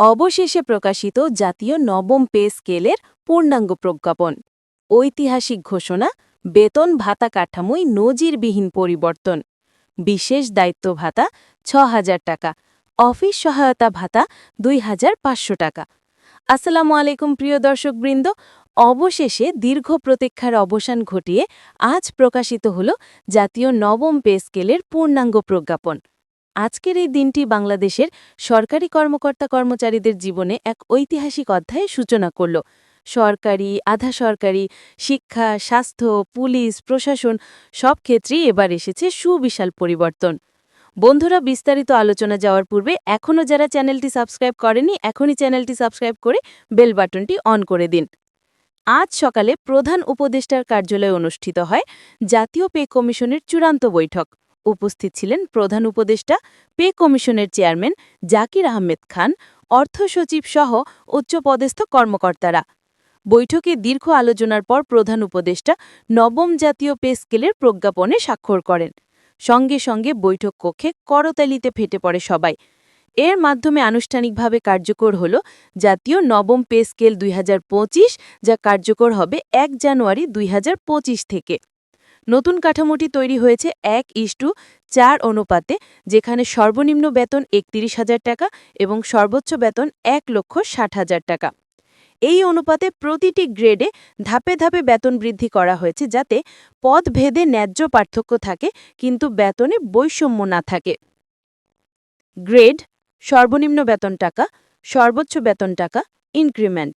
অবশেষে প্রকাশিত জাতীয় নবম পে স্কেলের পূর্ণাঙ্গ প্রজ্ঞাপন। ঐতিহাসিক ঘোষণা, বেতন ভাতা কাঠামোয় নজিরবিহীন পরিবর্তন। বিশেষ দায়িত্ব ভাতা ছ হাজার টাকা, অফিস সহায়তা ভাতা দুই হাজার পাঁচশো টাকা। আসসালামু আলাইকুম প্রিয় দর্শকবৃন্দ, অবশেষে দীর্ঘ প্রতীক্ষার অবসান ঘটিয়ে আজ প্রকাশিত হল জাতীয় নবম পে স্কেলের পূর্ণাঙ্গ প্রজ্ঞাপন। আজকের এই দিনটি বাংলাদেশের সরকারি কর্মকর্তা কর্মচারীদের জীবনে এক ঐতিহাসিক অধ্যায়ে সূচনা করল। সরকারি, আধা সরকারি, শিক্ষা, স্বাস্থ্য, পুলিশ, প্রশাসন সব ক্ষেত্রেই এবার এসেছে সুবিশাল পরিবর্তন। বন্ধুরা, বিস্তারিত আলোচনা যাওয়ার পূর্বে এখনও যারা চ্যানেলটি সাবস্ক্রাইব করেনি এখনই চ্যানেলটি সাবস্ক্রাইব করে বেল বাটনটি অন করে দিন। আজ সকালে প্রধান উপদেষ্টার কার্যালয়ে অনুষ্ঠিত হয় জাতীয় পে কমিশনের চূড়ান্ত বৈঠক। উপস্থিত ছিলেন প্রধান উপদেষ্টা পে কমিশনের চেয়ারম্যান জাকির আহমেদ খান, অর্থ সচিব সহ উচ্চপদস্থ কর্মকর্তারা। বৈঠকে দীর্ঘ আলোচনার পর প্রধান উপদেষ্টা নবম জাতীয় পে স্কেলের প্রজ্ঞাপনে স্বাক্ষর করেন। সঙ্গে সঙ্গে বৈঠক কক্ষে করতালিতে ফেটে পড়ে সবাই। এর মাধ্যমে আনুষ্ঠানিকভাবে কার্যকর হল জাতীয় নবম পে স্কেল দুই হাজার পঁচিশ, যা কার্যকর হবে এক জানুয়ারি দুই হাজার পঁচিশ থেকে। নতুন কাঠামোটি তৈরি হয়েছে এক ইস্টু চার অনুপাতে, যেখানে সর্বনিম্ন বেতন একত্রিশ হাজার টাকা এবং সর্বোচ্চ বেতন এক লক্ষ ষাট হাজার টাকা। এই অনুপাতে প্রতিটি গ্রেডে ধাপে ধাপে বেতন বৃদ্ধি করা হয়েছে যাতে পদ ভেদে ন্যায্য পার্থক্য থাকে, কিন্তু বেতনে বৈষম্য না থাকে। গ্রেড, সর্বনিম্ন বেতন টাকা, সর্বোচ্চ বেতন টাকা, ইনক্রিমেন্ট।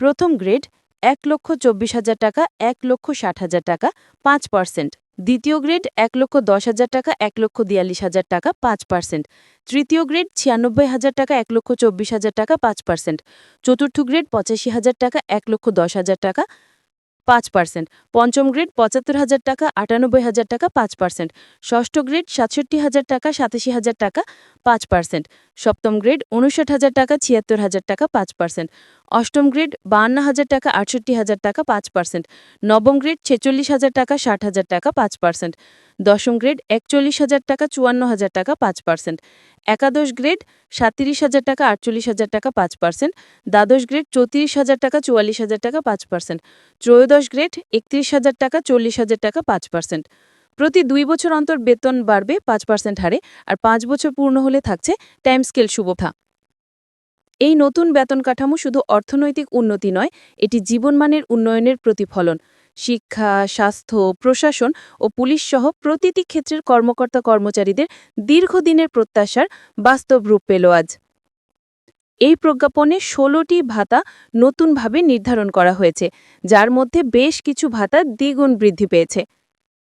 প্রথম গ্রেড এক লক্ষ চব্বিশ হাজার টাকা, এক লক্ষ ষাট হাজার টাকা, পাঁচ পার্সেন্ট। দ্বিতীয় গ্রেড, এক লক্ষ দশ হাজার টাকা, এক লক্ষ বিয়াল্লিশ হাজার টাকা, পাঁচ পার্সেন্ট। তৃতীয় গ্রেড, ছিয়ানব্বই হাজার টাকা, এক লক্ষ চব্বিশ হাজার টাকা, পাঁচ পার্সেন্ট। চতুর্থ গ্রেড, পঁচাশি হাজার টাকা, এক লক্ষ দশ হাজার টাকা পাঁচ পার্সেন্ট পঞ্চম গ্রেড পঁচাত্তর হাজার টাকা আটানব্বই হাজার টাকা পাঁচ পার্সেন্ট ষষ্ঠ গ্রেড সাতষট্টি হাজার টাকা সাতাশি হাজার টাকা পাঁচ পার্সেন্ট সপ্তম গ্রেড উনষাট হাজার টাকা ছিয়াত্তর হাজার টাকা পাঁচ পার্সেন্ট অষ্টম গ্রেড বান্ন হাজার টাকা আটষট্টি হাজার টাকা পাঁচ পার্সেন্ট নবম গ্রেড ছেচল্লিশ হাজার টাকা ষাট হাজার টাকা পাঁচ পার্সেন্ট দশম গ্রেড একচল্লিশ হাজার টাকা, চুয়ান্ন হাজার টাকা, পাঁচ পার্সেন্ট। একাদশ গ্রেড সাতত্রিশ হাজার টাকা, আটচল্লিশ হাজার টাকা, পাঁচ পার্সেন্ট। দ্বাদশ গ্রেড চৌত্রিশ হাজার টাকা, চুয়াল্লিশ হাজার টাকা, পাঁচ পার্সেন্ট। ত্রয়োদশ গ্রেড একত্রিশ হাজার টাকা, চল্লিশ হাজার টাকা, পাঁচ পার্সেন্ট। প্রতি দুই বছর অন্তর বেতন বাড়বে পাঁচ পার্সেন্ট হারে আর পাঁচ বছর পূর্ণ হলে থাকছে টাইম স্কেল শুভথা এই নতুন বেতন কাঠামো শুধু অর্থনৈতিক উন্নতি নয়, এটি জীবনমানের উন্নয়নের প্রতিফলন। শিক্ষা, স্বাস্থ্য, প্রশাসন ও পুলিশ সহ প্রতিটি ক্ষেত্রের কর্মকর্তা কর্মচারীদের দীর্ঘদিনের প্রত্যাশার বাস্তব রূপ পেল আজ। এই প্রজ্ঞাপনে ষোলোটি ভাতা নতুনভাবে নির্ধারণ করা হয়েছে, যার মধ্যে বেশ কিছু ভাতা দ্বিগুণ বৃদ্ধি পেয়েছে।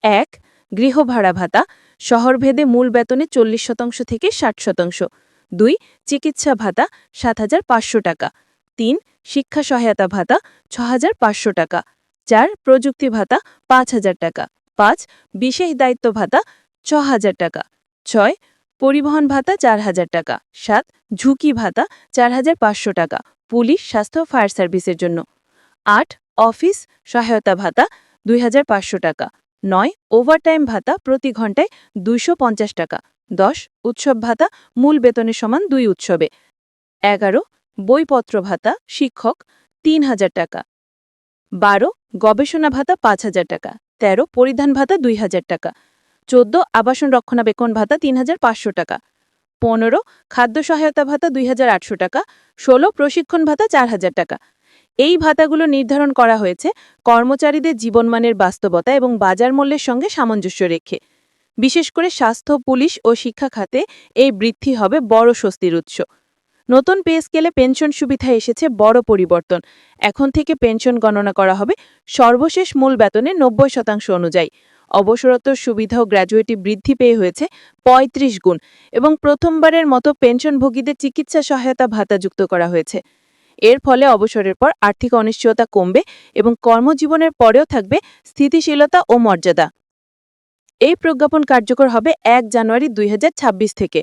এক গৃহভাড়া ভাতা, শহরভেদে মূল বেতনে চল্লিশ শতাংশ থেকে ষাট শতাংশ। দুই, চিকিৎসা ভাতা, সাত হাজার পাঁচশো টাকা। তিন, শিক্ষা সহায়তা ভাতা ছ টাকা। চার, প্রযুক্তি ভাতা পাঁচ হাজার টাকা। পাঁচ, বিশেষ দায়িত্ব ভাতা ছ হাজার টাকা। ছয়, পরিবহন ভাতা চার হাজার টাকা। সাত, ঝুঁকি ভাতা চার হাজার পাঁচশো টাকা। পুলিশ, স্বাস্থ্য, ফায়ার সার্ভিসের জন্য। আট, অফিস, সহায়তা ভাতা দুই হাজার পাঁচশো টাকা। নয়, ওভারটাইম ভাতা প্রতি ঘন্টায় দুইশো পঞ্চাশ টাকা। দশ, উৎসব ভাতা মূল বেতনের সমান দুই উৎসবে। এগারো, বইপত্র ভাতা শিক্ষক তিন হাজার টাকা। বারো, গবেষণা ভাতা পাঁচ হাজার টাকা। তেরো, পরিধান ভাতা দুই হাজার টাকা। চোদ্দ, আবাসন রক্ষণাবেক্ষণ ভাতা তিন হাজার পাঁচশো টাকা। পনেরো, খাদ্য সহায়তা ভাতা দুই হাজার আটশো টাকা। ষোলো, প্রশিক্ষণ ভাতা চার হাজার টাকা। এই ভাতাগুলো নির্ধারণ করা হয়েছে কর্মচারীদের জীবনমানের বাস্তবতা এবং বাজার মূল্যের সঙ্গে সামঞ্জস্য রেখে। বিশেষ করে স্বাস্থ্য, পুলিশ ও শিক্ষা খাতে এই বৃদ্ধি হবে বড় স্বস্তির উৎস। নতুন পে স্কেলে পেনশন সুবিধা এসেছে, বড় পরিবর্তন। এখন থেকে পেনশন গণনা করা হবে সর্বশেষ মূল বেতনে নব্বই শতাংশ অনুযায়ী। অবসরত্বর সুবিধা ও গ্র্যাজুয়েটি বৃদ্ধি পেয়ে হয়েছে ৩৫ গুণ এবং প্রথমবারের মতো পেনশনভোগীদের চিকিৎসা সহায়তা ভাতা যুক্ত করা হয়েছে। এর ফলে অবসরের পর আর্থিক অনিশ্চয়তা কমবে এবং কর্মজীবনের পরেও থাকবে স্থিতিশীলতা ও মর্যাদা। এই প্রজ্ঞাপন কার্যকর হবে এক জানুয়ারি দুই হাজার ছাব্বিশ থেকে।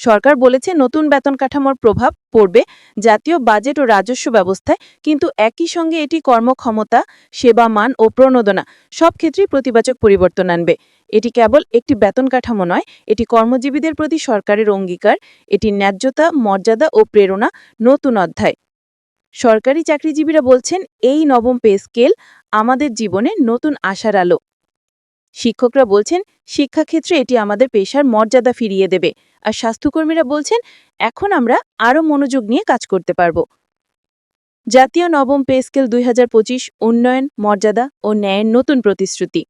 সরকার বলেছে নতুন বেতন কাঠামোর প্রভাব পড়বে। জাতীয় বাজেট ও রাজস্ব ব্যবস্থায় কিন্তু একই সঙ্গে এটি কর্মক্ষমতা সেবা মান ও প্রণোদনা সব ক্ষেত্রেই প্রতিবাচক পরিবর্তন আনবে। এটি কেবল একটি বেতন কাঠামো নয়, এটি কর্মজীবীদের প্রতি সরকারের অঙ্গীকার, এটি ন্যায্যতা, মর্যাদা ও প্রেরণা নতুন অধ্যায়। সরকারি চাকরিজীবীরা বলছেন, এই নবম পে স্কেল আমাদের জীবনে নতুন আশার আলো। শিক্ষকরা বলছেন, শিক্ষাক্ষেত্রে এটি আমাদের পেশার মর্যাদা ফিরিয়ে দেবে। আর স্বাস্থ্যকর্মীরা বলছেন, এখন আমরা আরও মনোযোগ নিয়ে কাজ করতে পারব। জাতীয় নবম পে স্কেল দুই হাজার পঁচিশ, উন্নয়ন, মর্যাদা ও ন্যায়ের নতুন প্রতিশ্রুতি।